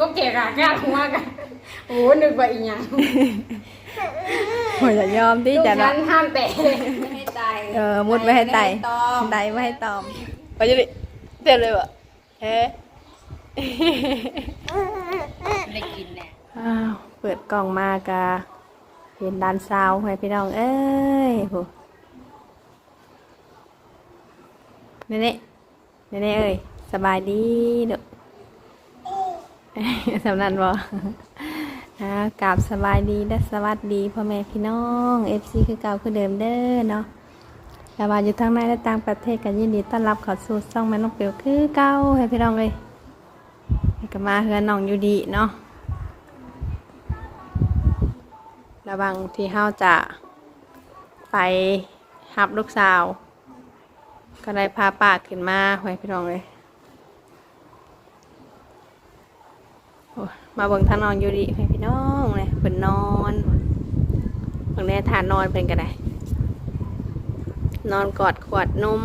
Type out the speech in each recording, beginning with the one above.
ก็เกะกะกะหัวกันโอ้นึกว่าอีหยังโอ้ยอย่ายอมที่ลูกจะฉันะนห้ามแตะไม่ให้ตายเออมุดไว้ให้ไต่ตอมไตไม่ให้ตอมไปจะดิเต็มเลยบ่เฮ้ได้กินแน่อ้าวเปิดกล่องมากะเห็นด้านซาวให้พี่น้องเอ้ยโหเน่เน่เน่เน่เอ้ยสบายดีเด้อ สำนันบ่อ่ากราบสบายดีและสวัสดีพ่อแม่พี่น้องเอฟซีคือเก่าคือเดิมเด้อเนาะแต่ว่าอยู่ทั้งในและต่างประเทศกันยินดีต้อนรับเขอสู่ช่องแม่นกเปียวคือเก่าให้พี่น้องเลยให้ก็มาเฮือนน้องอยู่ดีเนาะระวังที่เฮาจะไปหับลูกสาว ก็ได้พาปากขึ้นมาให้พี่น้องเลย โอ้ย มาเบิ่งทานอนอยู่ดีพี่น้องเลยเพิ่นนอนเบิ่งแน่ทานนอนเพิ่นก็ได้ นอนกอดขวดนม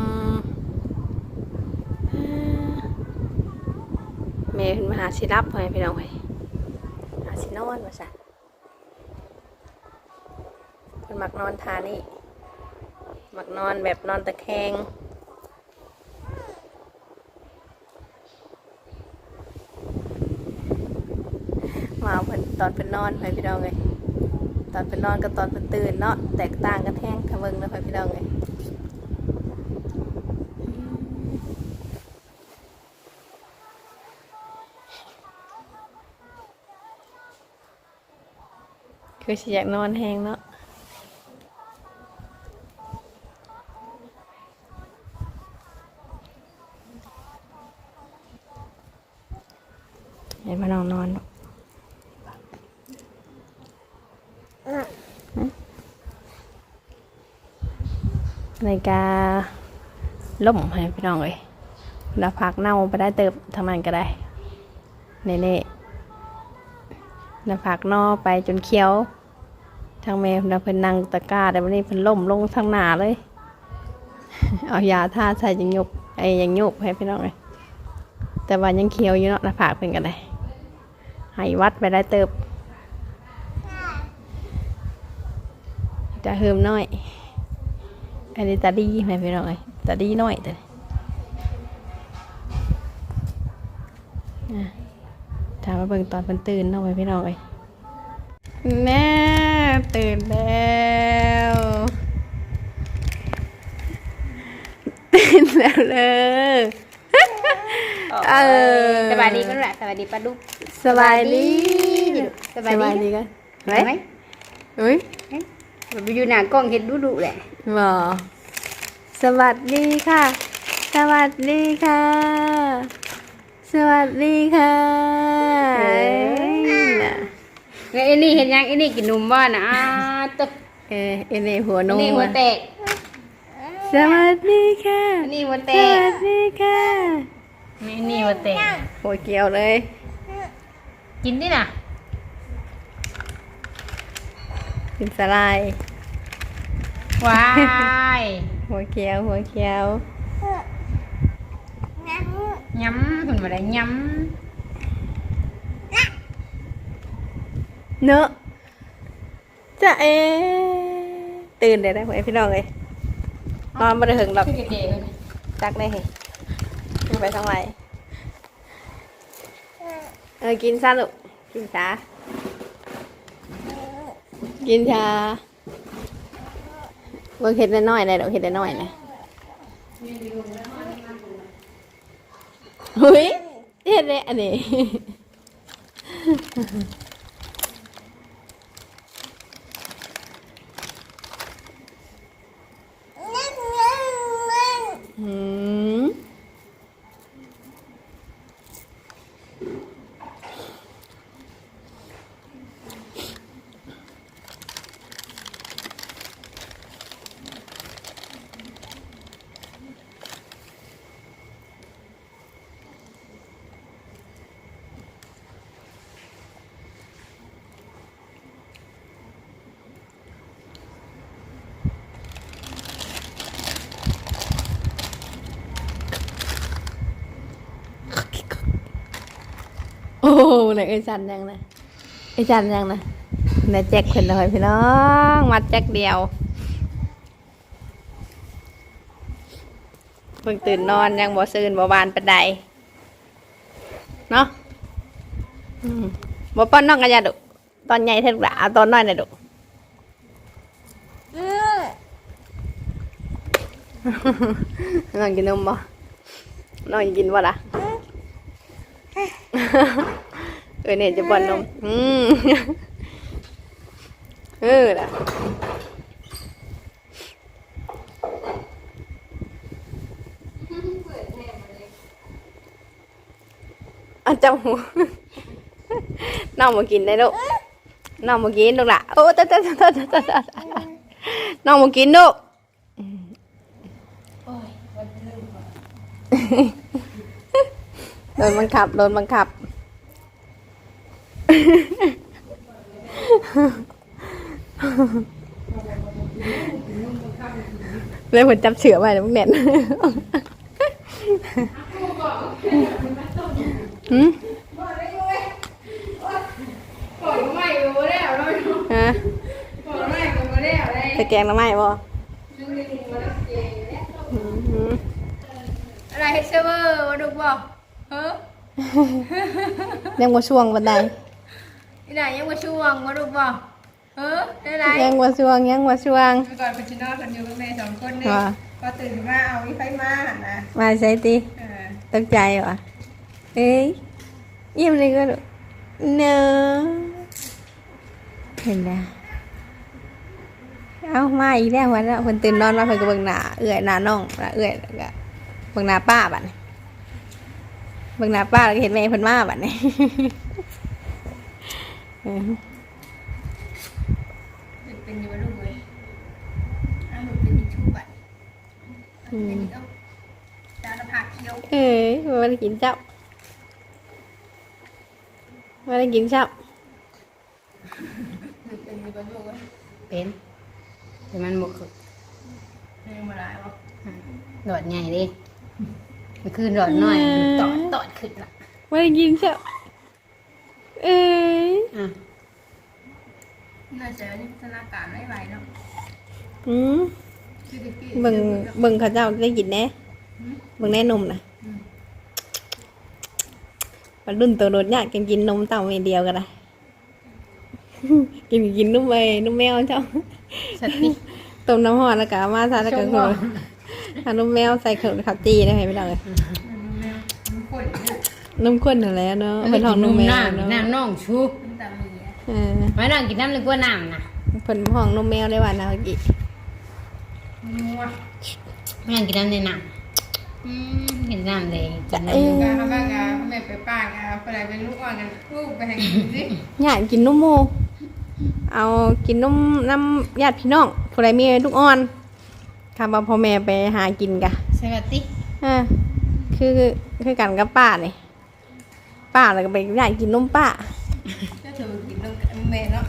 แม่เพิ่นมาหาสิรับให้พี่น้องให้หาสินอนว่าซั่นเพิ่นมักนอนทานี่มักนอนแบบนอนตะแคง มาเพิ่นต อนเพิ่นนอนไปพี่น้องเลยตอนเพิ่นนอนกับตอนเพิ่นตื่นเนาะแตกต่างกันแห้งทะเบิงเลยไปพี่น้องเลยคือสิอยากนอนแห้งเนาะให้มาลองนอนเนาะ ในกาล่มให้พี่น้องเลยแล้วพักเน่าไปได้เติบทำมันก็ได้เน่เน่ๆแล้วพักนอไปจนเคี้ยว ทางแม่เราเพิ่นนั่งตะกร้าแต่วันนี้เพิ่นล่มลงทางหนาเลย เอายาทาใส่ยังยกไอ้ยังยกให้พี่น้องเลยแต่ว่ายังเคี้ยวอยู่เนาะหน้าผากเป็นกันได้ให้วัดไปได้เติบ จะเฮิมน้อย อันนี้ตาดีไหมพี่น้องเอ้ยตาดีน้อยแต่อะถามมาเบิ่งตอนเพิ่นตื่นเนาะไหมพี่น้องเอ้ยแม่ตื่นแล้วตื่นแล้วเลยเออสบายดีก็แหละสบายดีป้าดุ๊กสบายดีสบายดีดีกันเห็นไหมเฮ้ยไป อยู่หน้ากล้องเห็นดุดุแหละหมอสวัสดีค่ะ สวัสดีค่ะ สวัสดีค่ะเอ้ยน่ะแล้วไอ้นี่เห็นยังไอ้นี่กินนมบ้านะอ้าตึกเออเอ็นเอหัวนมนี่หัวแตกสวัสดีค่ะอันนี่หัวแตสกวัสดีค่ะนี่นี่หัวแตกหัวเกี่ยวเลย กินดิน่ะ กินสลายว้าย หัวเกี่ยว หัวเกี่ยว ย้ำคุณมาได้ย้เนอะจะเอ ตื่นเดี๋ยวได้หัวพี่น้องเลยนอนมาได้ถึงหรอกำคือเก๋ๆเลยจักได้เหรขึ้นไปทางไหนเออ กินซะลูก กินชา กินชาเบิ่งเห็ดน้อยๆเลยดอกเห็ดน้อยๆเลยหุยเห็ดเลยอันนี้ ไหนไอ้จันยังนะไอ้จันยังนะนายแจ็คเพิ่นเลยพี่น้องมัดแจ็คเดียวเพิ่งตื่นนอนยังบ่ซื่นบ่บานปานใดเนาะบ่ป้อนน้องกันยาดุตอนใหญ่เท่าลูกหลาเอาตอนน้อยหน่อยดุน้องกินนมบ่น้องอยากกินบ่ล่ะ เออเนี่ยจะป้อนนม อืมเออล่ะอาเจ้าหูน้องมากินได้ลูกน้องมากินลูกล่ะโอ้ตะตะตะตะตะตะตะน้องมากินลูกโดนบังคับโดนบังคับ เลยเหมือนจับเสือไว้นะมึงเน็ตหืมปล่อยไม่รู้แล้วเลยฮะปล่อยไม่รู้แล้วเลยไปแกงน้ำไหม้บ่ดูในมือมาแล้วเก่งแล้วหืมอะไรเฮเซเวอร์มาดูบอกเฮ้ยยังบ่ช่วงบันได นี่ไหนยังมาช่วงมาดูบอกเฮ้ยได้ไรยังบ่ช่วงยังบ่ช่วงเมื่อก่อนเป็นชินอคนอยู่กับแม่สองคนเนี่ยว่าพอตื่นมาเอาวิไฟมาหั่นนะมาใส่ติเออตกใจวะเอ้ยยิ้มเลยก็ดูเนอะเห็นนะเอามาอีกแล้ววันแล้วคนตื่นนอนมาเพิ่นก็เบิ่งหน้าเอื้อยหน้าน้องหน้าเอื้อยแล้วก็เบิ่งหน้าป้าบัดนี้เบิ่งหน้าป้าแล้วก็เห็นแม่เพิ่นมาบัดนี้ เออเป็นอยู่ว่าลูกเลยอ้าวหนูเป็นทิชชู่บัดเป็นเอาจานละผักเคี้ยวเอ้ยมาได้กินเจ้ามาได้กินเจ้าหนูเป็นอยู่ว่าลูกเลยเป็นแต่มันบุกยังมาหลายวะหลอดใหญ่ดิมันคือหลอดน้อยตอดตอดขึ้นละมาได้กินเจ้าเอ้ย อะน่าจะนี่พัฒนาการไม่ไหวเนาะอืมคือตะกี้เบิ่งเบิ่งเขาเจ้าได้กินแน่เบิ่งแน่นมนะมันรุ่นตัวโดดยากกินกินนมเต่าเมเดียวกันนะ กินกินนุ่มเมย์นุ่มแมวเจ้า สติ ต้มน้ำห่อนแล้วก็เอามาใส่แล้วก็ชงคือบ่เอานุ่มแมวใส่ขนมขับจีได้ไหมไม่ได้เลย มันแมวมันข้นเนี่ยนุ่มข้นนั่นแหละเนาะเป็นของนุ่มแมวน้ำเนาะน้ำน่องชูมันตามมีอะเออไม่น้องกินน้ำเลยกว่าน้ำนะเพิ่นห้องนุ่มแมวได้ว่านะเมื่อกี้นัวไม่น้องกินน้ำในน้ำอืมกินน้ำเลยกินน้ำเอ้ยการทำบ้างอะแม่ไปป้างอะไปไหนเป็นลูกอ่อนกันลูกไปแห่งสิอยากกินนุ่มโมเอากินนุ่มน้ำญาติพี่น้องผู้ใดมีลูกอ่อนคำว่าพ่อแม่ไปหากินกะสวัสดีอ่าคือคือกันกับป้าเนี่ย ป้าแล้วก็ไปอยากกินนมป้าก็ถือกินนมแม่เนาะ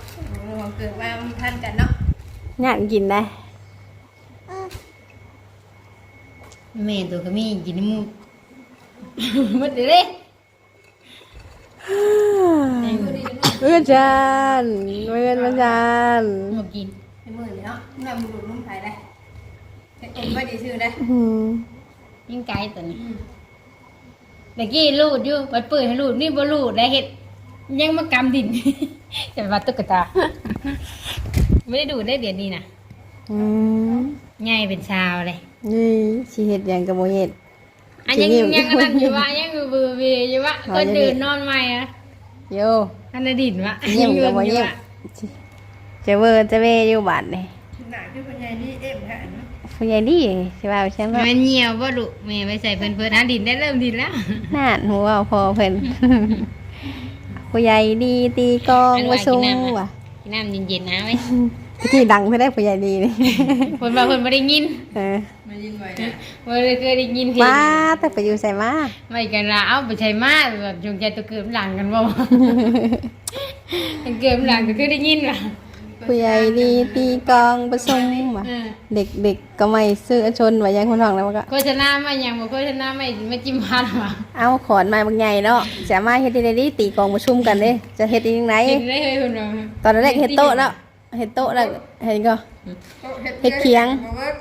เราเกิดมาท่านกันเนาะอยากกินได้แม่ตัวก็มีกินน้ำมูกหมดเลยเพื่อนจานเพื่อนมาจานหมดกินในมือเนาะแม่มือดูนุ่มไทยได้เอ็มไม่ดีชื่อได้อืมยิ่งไกลตัวนี้ ตะกี้รูดอยู่วัดเปิดให้รูดนี่บ่รูดได้เห็ดยังมากำดิน จะวัดตุ๊กตา ไม่ได้ดูดได้เดี๋ยวนี้นะอืมง่ายเป็นชาวเลยนี่ชีเห็ดหยังกับโมเห็ด อันยังจริงๆ ยังอันนั้นอยู่วะยังอยู่บือบีอยู่วะอ๋อก็ยังมีเดินนอนใหม่อะโยอันนั้นดินวะเยี่ยมอกับโมอยู่เยี่ยมวะจะเวอร์จะเวอยู่บาทเลยหนาคือปัญญานี่เอ็มค่ะ ผู้ใหญ่ดีใช่ป่าวใช่ไหมมันเหี่ยวบ่ลูกแม่ไปใส่เพิ่นเพิ่นหาดินได้เริ่มดินแล้วน่านหัวเอาพอเพิ่นผู้ใหญ่ดีตีกลองมาซุงว่ะกินน้ำเย็นๆนะไว้ยที่ดังเพื่อได้ผู้ใหญ่ดีนี่เพิ่นว่าเพิ่นบ่ได้ยินเออมายินบ่อยนะบ่ได้เคยได้ยินเพลงมาแต่ไปอยู่ใส่มาไม่กันละเอาไปใช้มาแบบจงใจตัวเกิดหลังกันบ่มันเกิดหลังก็คือได้ยินว่ะไป ผู้ใหญ่ดีตีกลองประชุมว่ะเออเด็กๆก็ไม่ซื้อชนไว้ยังคนท้องแล้วมันก็ โฆษณามาอย่างบ่โฆษณาไม่ไม่จิ้มพันว่ะเอาขอนมาบางใหญ่เนาะจะมาเฮ็ดได้ดีตีกลองประชุมกันเด้จะเฮ็ดยังไงเห็นได้เลยคุณว่าตอนแรกเฮ็ดโต๊ะแล้วเฮ็ดโต๊ะแล้วเห็นก็เฮ็ดเคียง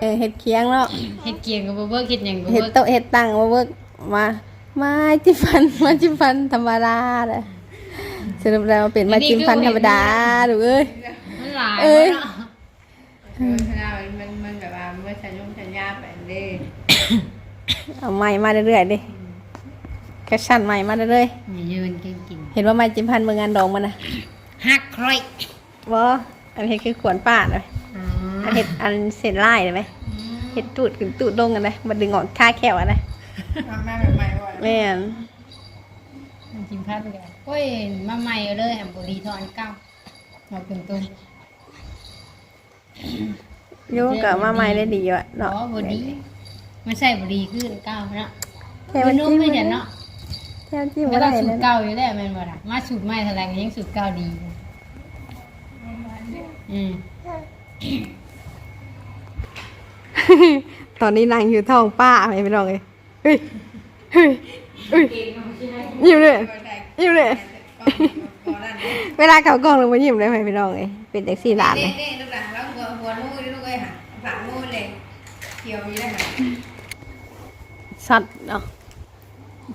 เออเฮ็ดเคียงเนาะ เฮ็ดเกียงกับบ่เบิกเฮ็ดหยังก็เฮ็ดเบิกโต๊ะเฮ็ดตั้งมาเบิกมามาจิ้มฟัน มาจิ้มฟันธรรมดาเด้อสรุปแล้วเป็นมาจิ้มฟันธรรมดาดูเอ้ยมันห ลายเอ้ยเนาะเออขนาดมันมันมันแบบว่าเมื่อฉันยุ่งฉันยาไปเลยเอาใหม่มาเรื่อยๆดิแคชชั่นใหม่มาเรื่อยอย่ายืนกินกินๆเห็นว่าไม่จิ้มฟันเมืองงานดองมันนะฮักใครบ่อันเฮ็ดคือขวนป้าดเลยอ๋ออันเฮ็ดอันเส้นลายเลยไหมเฮ็ดตูดขึ้นตูดลงกันเลยมาดึงออกค่าแขวอันนะทำแม่แบบใหม่ว่ะแม่นมันจิ้มพัดไปแล้วโอ้ยมาใหม่เลยอะบ่ดีเทออันเก่าเอาตรงๆ อยูกับมาใหม่ได้ดีว่ะเนาะเนาะบดีไม่ใช่บดีขึ้นเก้าเนาะแค่มัมันนนุ่มจิ้มไม่เห็นเนาะแค่จิ้มไม่ก็ต้ได้องสูเลตยรเก่าอยู่แล้วแม่นบ่ล่ะมาสูตรใหม่เท่าไหร่ก็ยังสูตรเก่าดีอืมตอนนี้นางอยู่ท้องป้าไม่ไปลองเลยเฮ้ยเฮ้ยเฮ้ยยิ้มเลยยิ้มเลยเวลาเขากล้องลงมายิ้มเลยไม่ไปลองเลยเป็นแท็กซี่หลานเลนี่ย นี่ลูกหลานแล้วหัวหัวนู่นลูกเอ้ยค่ะผ่านู่นเลยเขียวอยู่ได้ค่ะสัตว์เนาะ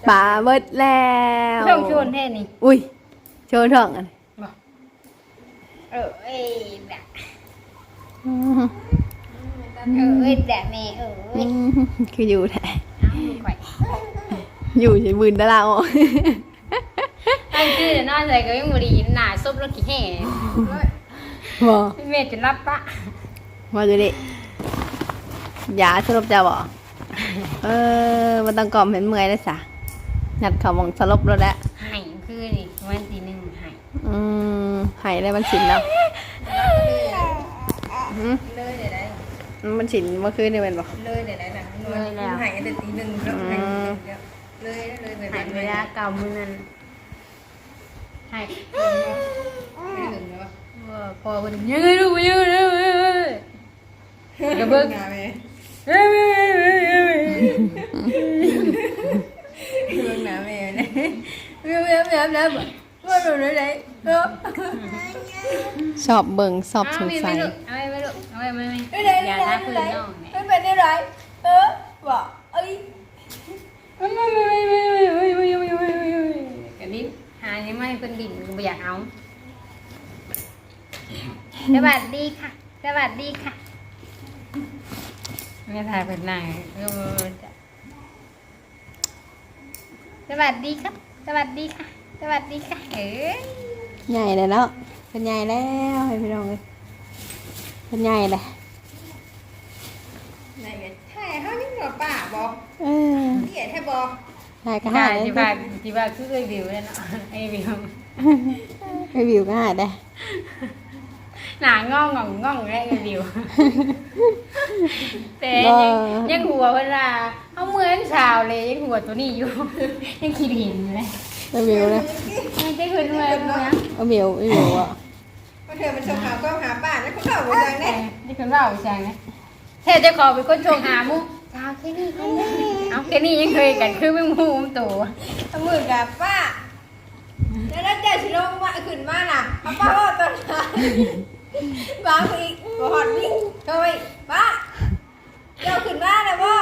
ป่าเบิดแล้วต้องชวนแท้นี่อุ้ยโชว์ท้องกันบ่เออเอ้ยแดะอืมเออเอ้ยแดะแม่เออเอ้ยคืออยู่แท้เอาดูข่อยอยู่ใช้บืนตะลาออกอันคือนอนใส่ก็ยังบ่ดีหน้าซบแล้วขี้แห่บอแม่จะรับปะ มาดูดิยาสลบจะบอกเออมันต้องกล่อมเห็นเมื่อยแล้วสะนัดเขามองสลบแล้วแหละให้คือนี่วันที่หนึ่งให้อืมหายได้มันสินแล้วหืมเลยเดี๋ยวได้มันสินเมื่อคืนนี่เป็นบอกเลยเดี๋ยวได้นะนอนหายกันแต่ตีหนึ่งแล้วหายเลยเลยไปให้ไปเวไปลาเก่ามื้อนั้นให้ไม่ถึงแล้วว่าพอคนยืนดูยืนดูยืน กระเบิกงานเลยเฮ้ยเฮ้ยเฮ้ยเฮ้องหน้ำเองเนี่ยเรื่องเรื่องเรื่องเรื่องว่าเราได้ไหนเออชอบเบิ่งชอบสงสัยเอาไม่ไม่ลูกเอาไม่ไม่ไม่ได้อย่าได้ท้าคืนไหนน้องเนี่ยไม่เป็นได้ไรเออบอกเอ้ยไม่ไม่ไม่ไม่ไม่ไม่ไม่ไม่ไม่ไม่ไม่กันนี้หายังไม่เป็นดินไม่อยากเอาสวัสดีค่ะสวัสดีค่ะ ไม่ทายเป็นนางก็จะสวัสดีครับ สวัสดีค่ะ สวัสดีค่ะเอ้ยใหญ่เลยเนาะเป็นใหญ่แล้วให้พี่น้องเลยเป็นใหญ่เลยไหนกันใช่เขายังหรอป้าบอกเออเหี้ยแค่บอกใช่ก็ค่ะหายที่บ้านที่บ้านคือเคยวิวเลยเนาะไอ้วิวให้วิวก็หายได้ หนาง่องง่องง่องได้ไอ้วิวแต่ยังยังหัวเวลาเอามือยังชาวเลยยังหัวตัวนี้อยู่ ยังคิดเห็นอยู่เลยให้วิวนะไม่ได้คืนเลยนะเอาวิวเอาวิวอะว่าเธอมันชมหาก็หาป้าแล้วเขาเข้าหมดเลยเนี่ยนี่คือเราใช่ไหมเธอจะขอเป็นคนโชงหามุชาวแค่นี้แค่นี้เอาแค่นี้ยังเคยกันคือไม่มูมตัวทำมือกับป้าแล้วนั่นเจ้าชิโร่มาขึ้นมาน่ะป้าป้าว่าตอนนั้น บางอีกบอดนี่เฮ้ยป้าเจ้าขึ้นมาแล้วบ่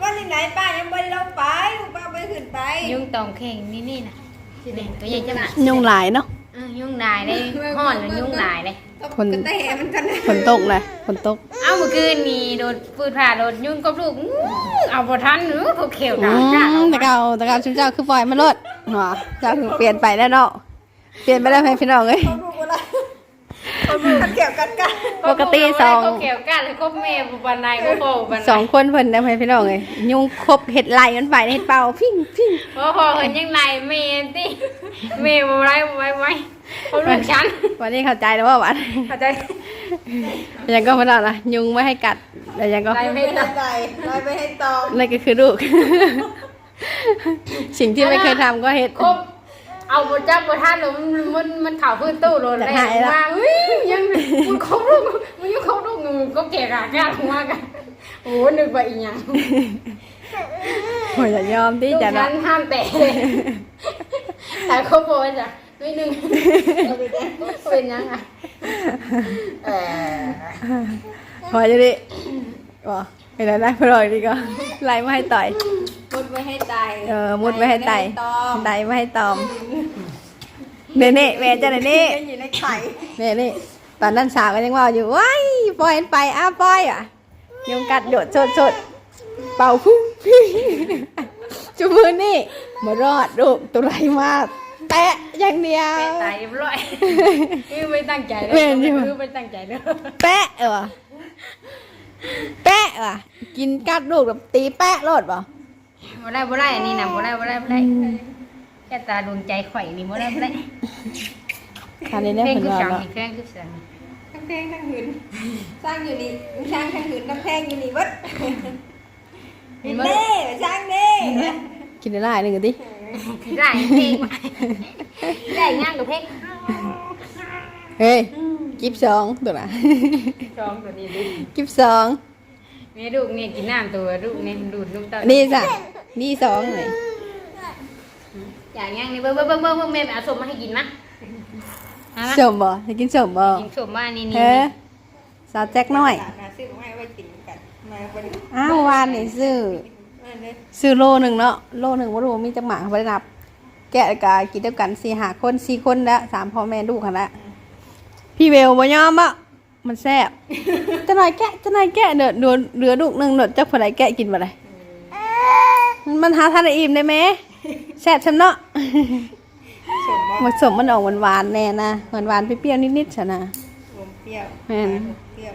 ว่าที่ไหนป้ายังไม่ได้ลงไปป้าไปขึ้นไปยุ่งตองเข่งนี่นี่นะนี่ตัวใหญ่จังยุงหลายเนาะยุ่งนายเลยห่อนแล้วยุ่งนายเลยคนกระเตะมันกันนะฝนตกเลยฝนตกเอาเมื่อคืนนี่โดนปืนผ่าโดนยุ่งกับลูกอื้อเอาบ่ทันหรือเขาเขียวอืดาวจ้ามแต่เก่าแต่เก่าชุมเจ้าคือปล่อยมันรดหัวเจ้าคือเปลี่ยนไปแล้วเนาะ เปลี่ยนไปแล้วให้พี่น้องเอ้ย เขาดูอะไรเขาดูกันเกี่ยวกันกันปกติสองเขาเขียวกันเลยก็แม่บุบันนายก็โบบันสองคนเพิ่นได้ให้พี่น้องเอ้ยยุงครบเห็ดไหลมันไปเห็ดเป่าพิ้งพิ้งพอพอเห็นยังไงเมนติเมย์บ่ไรบ่ไว้ไว้เขาลูกฉันวันนี้เข้าใจแล้วว่าหวานเข้าใจยังก็พี่น้องนะยุงไม่ให้กัดแล้วยังก็ไรไม่ไม่ให้ตัดใจลอยไปให้ตองนั่นก็คือลูก สิ่งที่ไม่เคยทำก็เห็ดครบ เอาบจับบ่ทันหรอกมันมันมันเข่าพื้นตู้โดนจะเลยหายละมาเฮ้ยยังมันคงลูกมันยังคงลูกงูก็แก่กะแก่ลงมากันโอ้นึกว่าอีหยังโอ้ยอย่ายอมที่ลูกจะฉัเนาะนห้ามแตะเลยแต่เขาบอกว่าจ้ะนิดนึงเป็นยังไงเออพอจะดิบ่ ไปแล้วนะพอรอยดีก็ไล่มาให้ต่อย มุดไว้ให้ตายเออมุดไว้ให้ไต่ตอมไต่มาให้ตอมเน่เน่แม่จะเน่เน่อยู่ในไข่เน่เน่ตอนนั้นสาวก็ยังว่าอยู่ว้ายปล่อยมันไปอ้าปล่อยอะยุงกัดโดดโชดโชดเป่าพุ่งพี่จุมือนี่มารอดลูกตัวไรมาแตะอย่างเดียวเป็นตายเรียบร้อยคือไม่ตั้งใจเลยแม่นอยู่คือไม่ตั้งใจเลยแปะเออ แปะว่ะ กินกัดลูกแบบตีแปะรอดป่ะบ่ได้บ่ได้อันนี้นะบ่ได้บ่ได้บ่ได้แค่ตาดวงใจข่อยนี่บ่ได้บ่ได้คันนี้ได้เพลงผลคือว่าจังเนาะนี่เพลงคือจังนี่ทั้งเพลงทั้งหืนสร้างอยู่นี่สร้างทั้งหืนทั้งแพงอยู่นี่เวัดเห็นเด้สร้างเด้กินได้หลายหนึ่งดิได้เพลงมาได้งานกับเพลง เฮ้ยกิฟสองตัวน่ะจองตัวนี้ดูกิฟสองแม่ลูกเนี่ยกินน้ำตัวลูกเนี่ยดูดลูกเต้านี่จ้ะนี่สองเลยอย่างงี้นี่เบิ่งเบิ่งเบิ่งเบิ่งเบิ่งแม่เอาสมมาให้กินมะเอามาสมบ่จะกินสมบ่กินสมมานี่นี่เฮ้สาวแจ็คน้อยนาซื้อมาให้ไว้กินกันมาบริอ้าววานนี่ซื้อมาเลยซื้อโลหนึ่งเนาะโลหนึ่งว่ารู้มีจังหมาเขาไปนับ แกะกากินเดียวกันสี่หาคนสี่คนแล้วสามพ่อแม่ลูกกันละ พี่เวลบ่ยอมอะมันแซ่บจะหน่อยแกะจะหน่อยแกะเนอะเดือเหลือลูกหนึ่งเนอะจักคนไหนแกะกินมาเลยมันหาทานได้อิ่มได้ไหมแซ่บชำเนาะสมว่าผสมมันออกหวานๆแน่นะหวานๆเปรี้ยวๆนิดๆชะนะรวมเปรี้ยวแม่นเปรี้ยว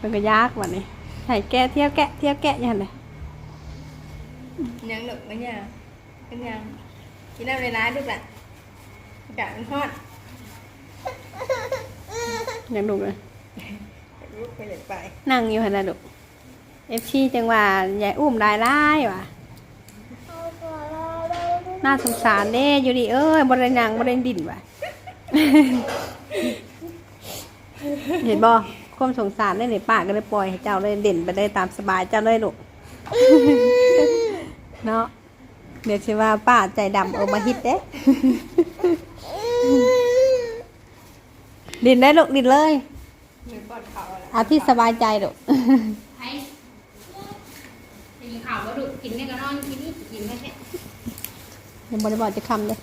มันก็ยากว่ะนี่ให้แกะเที่ยวแกะเที่ยวแกะอยังไงยังหนุกไหมเนี่ยเป็นยังกินน้ำเลยร้ายลูกแหละอากาศมันฮอด ยังดูเลยลูกไปเลยไป นั่งอยู่หันนะลูกเอฟซีจังหว่าใหญ่อุ้มได้ร้ายว่ะน่าสงสารเด้อยู่ดีเอ้ยบริยังบริดินว่ะ เห็นบ่ความสงสารได้ในป้าก็เลยปล่อยให้เจ้าเลยเด่นไปได้ตามสบายเจ้าเลยลูกเนาะเดี๋ยวสิว่าป้าใจดำเอามาฮิตเด้ ดินได้ลูกดินเลยมือปอดเขาแล้วเอาที่สบายใจลูกไอ้กินข้าวก็ดูกินเนี่ยก็นอนกินนี่กินไม่ใช่ยังบริบอกจะคำเลย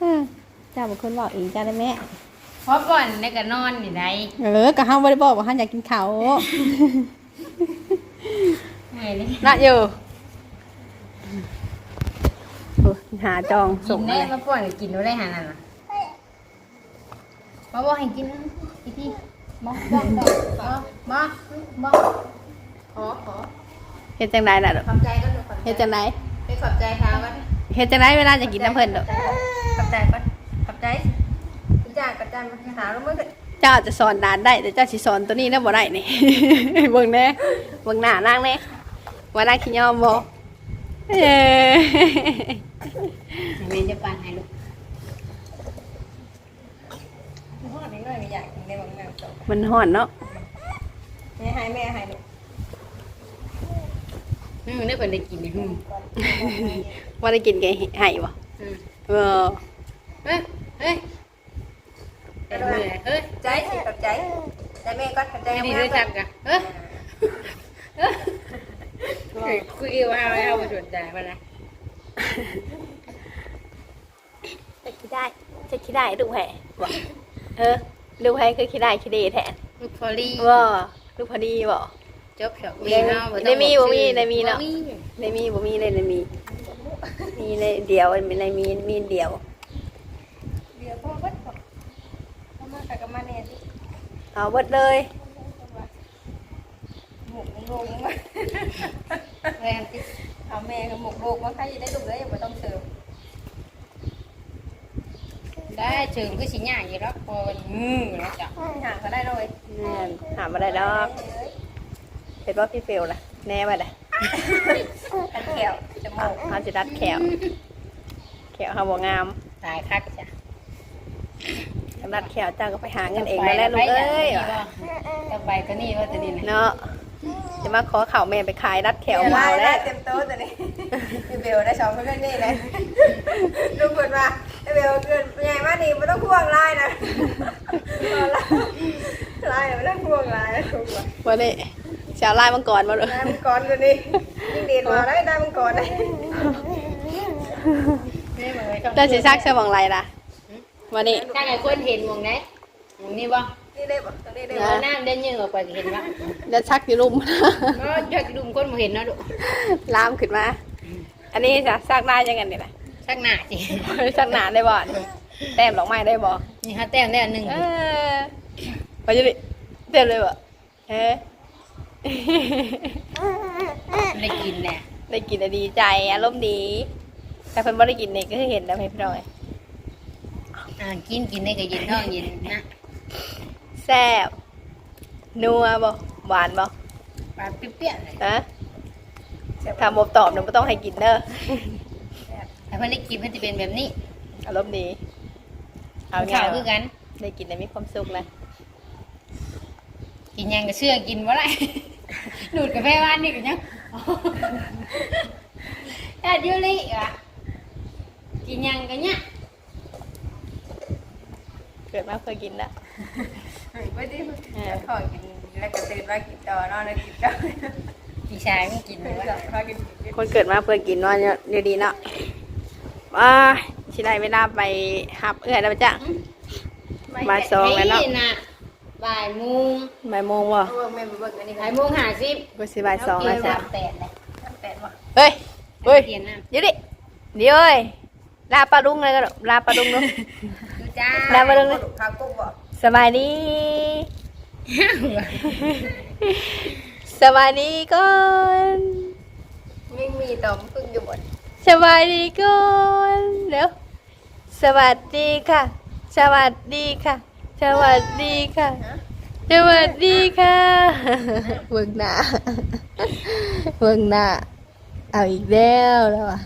เออเจ้าเป็นคนบอกเองเจ้าได้แม่เพราะก่อนเนี่ยก็นอนนี่ได้เออกะห้ามบริบอกว่าห้ามอยากกินเขาวเมื่อยนี่น่ะอยู่โอ้หาจองกิส่งนเลได้ยมาป่วนกินได้หานั่นน่ะ มาบอกให้กินนะอีพี่มาบอกบอกมามาขอขอเฮ็ดจังไดล่ะลูกขอบใจก็ดูขอบใจเฮ็ดจังไดไปขอบใจเขาก่อนเฮ็ดจังไดเวลาจะกินน้ำเพิ่นลูกขอบใจก่อนขอบใจขอบใจขอบใจมาหาลูกมือเจ้าจะสอนดานได้แต่เจ้าสิสอนตัวนี้นะบ่ได้นี่เบิ่งแน่เบิ่งหน้านางแน่ว่านางขี้ยอมบ่เอ้ยแม่จะปานให้ลูก พ่อนี่หน่อยไม่อยากกินได้บางอย่างจบ มันฮ้อนเนาะแม่ให้แม่ให้ลูกนี่มันได้เพิ่นได้กินนี่ฮึว่าได้กินแกให้บ่อืมเออเฮ้ยเฮ้ยเอ้ยเฮ้ยใจสิขอบใจใจแม่ก็ขอบใจใจดีแม่ด้วยจังกะเฮ้ยเฮ้ยคุยว่าเอาเอามาสนใจมาละจะคิดได้จะคิดได้ลูกแห่บ่เออ ลูกแห่คือคิดได้คิดดีแทนลูกพอลี่ว่าลูกพอดีบ่จบเถอะได้มีบ่มีได้มีเนาะในมีบ่มีเลยในมี มีในเดียวในมีมีเดียว เดี๋ยวพ่อวัดก่อนพ่อมากับมาเนี่ยสิเอาเบิดเลยหมกโลกมาแรงติเอาแม่กับหมกโลกมาใครจะได้ลูกเลยอย่าต้องเสิร์ฟ ได้เชิงก็สิหยาอยู่แล้วพอมือแล้วจ้ะห่างก็ได้เลยแน่นหามาได้ดอกเห็นว่าพี่เฟลล่ะแน่ไปเลยกันเขียวจมูกเขาจะดัดแขวแขวเขาบ่งามตายคักจ้ะรัดแขวเจ้าก็ไปหาเงินเองแล้วแหละลูกเอ้ยจะไปตัวนี้ว่าตัวนี้นะเนาะจะมาขอเข่าวแม่ไปขายรัดแขวเดี๋ยวเมาไล่แล้ได้วเต็มโต๊ะแต่นี่พี่เบลได้สองเพื่อนนี่เลยลูกเปิดมา ไอ้เบลเกินใหญ่มากนี่ไม่ต้องพ่วงไล่นะไล่ไม่ต้องพ่วงไล่ถูกป่ะวันนี้ชาวไล่มังกรมาเลยได้มังกรตัวนี้ยิ่งเด่นมาได้ได้มังกรได้นี่เหมือนเจ้าสิซักเสื้อบังไรล่ะวันนี้ถ้าไอ้คนเห็นมองไหนมองนี่บ่นี่ได้ป่ะตัวนี้ได้เอป่ะอน้ำเดินยืงออกไปก็เห็นว่าจะชักอยู่ลุ่มก็จะดุมคนบ่เห็นเนาะดุลามขึ้นมา อันนี้จะซักได้ยังไงนี่ล่ะ สักหน้าจิซักหนาได้บ่แต้มดอกไม้ได้บ่นี่ฮะแต้มได้อันหนึ่งเออไปจะดิเต็มเลยบ่เอ๊ะได้กินแหละได้กินแล้วดีใจอารมณ์ดี แต่เพิ่นบ่ได้กินนี่ก็คือเห็นแล้วให้พี่น้อยอ่ากินกินได้ก็เย็นท้องเย็นนะแซ่บนัวบ่หวานบ่ปลาเปรี้ยวๆเลยฮะถ้าบ่ตอบเนี่ยบ่ต้องให้กินเด้อ แต่เพิ่นได้กินเพิ่นจะเป็นแบบนี้อารมณ์ดีเอาข้าง่ายวคือกัน ได้กินแล้วมีความสุขเลยกินยังก็เชื่อกินบ่ได้ดูดกาแฟหวานนี่ก็ยังแต่เดี๋ยวนี้อะกินยังก็เนี่ยเกิดมาเพื่อกินละไม่ได้ขอกินแล้วก็ตื่นมากินต่อนอนแล้วกินต่อพี่ชายมันกินบ่ได้พากินคนเกิดมาเพื่อกินว่าเนี่ยเดี๋ยวดีเนาะ อ่าชิได้เวลาไปหับเอื้อยแล้วปะจ๊ะบ่ายสองแล้วเนาะให้น่ะบ่ายโมงบ่ายโมงวะเบิ่งแม่เบิ่งอันนี้บ่ายโมงห้าสิบก็สิบ่ายสองแล้วจ้ะจ้ะแปดเลยแปดว่ะเฮ้ยเฮ้ยเรียนน้เดี๋ยวดิเดี๋ยวเอ้ยลาปลาดุงเลยก็ได้ลาปลาดุงเนาะำดูจ้าแล้วมาเรื่องเลยข้าวกุ้งบ่สบายดีสบายดีก่อนไม่มีตอมพึ่งอยู่บน สบายดีก่อนเดี๋ยวสวัสดีค่ะ สวัสดีค่ะ สวัสดีค่ะ สวัสดีค่ะเบิ่งหน้าเบิ่งหน้าเอาอีกแล้วแล้วอะ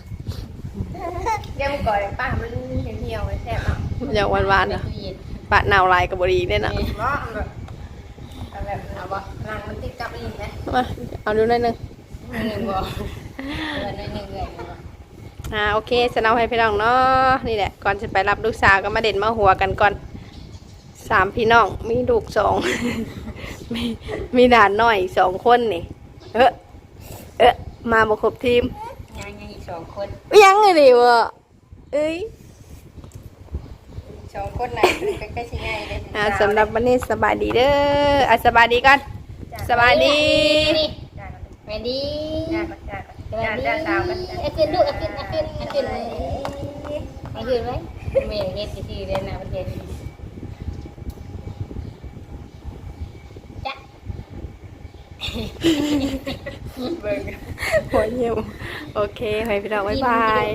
เดี๋ยวมันก่อนป้ามันเหี่ยวๆแซ่บอะอยากหวานๆในเนาะตู้เย็นปะหนาวลายกับบรีเนี่ยนะเนาะแบบแบบเอาบ่นางมันติดกับอีกไหมมาเอาดูหน่อยหนึงหนึ่งบ่เออหนึ่งเลยบ่ อ่าโอเคสนเอาให้พี่น้องเนาะนี่แหละก่อนจะไปรับลูกสาวก็มาเด่นมาหัวกันก่อนสามพี่น้องมีลูกสองมีมีด่านน้อยสองคนนี่ เออเออมาบ่ครบทีมยังยังอีกสองคนยังไงดิวะเอ้ยสองคนไหนใกล้ๆชิง่ายเลยอ่าสำหรับวันนี้สบายดีเด้ออะสบายดีกันสบายดีนี่จ้าสวัสดี จ้าสจ้าวัสดีจ้าสาวกันเอาขึ้นลูกเอาขึ้นเอาขึ้นเอาขึ้นเอาขึ้นไหมแม่เฮ็ดสิๆเลยนะประเทศนี้จ้ะเบิ่ง หัวเยี่ยมโอเคให้พี่น้องบ๊ายบาย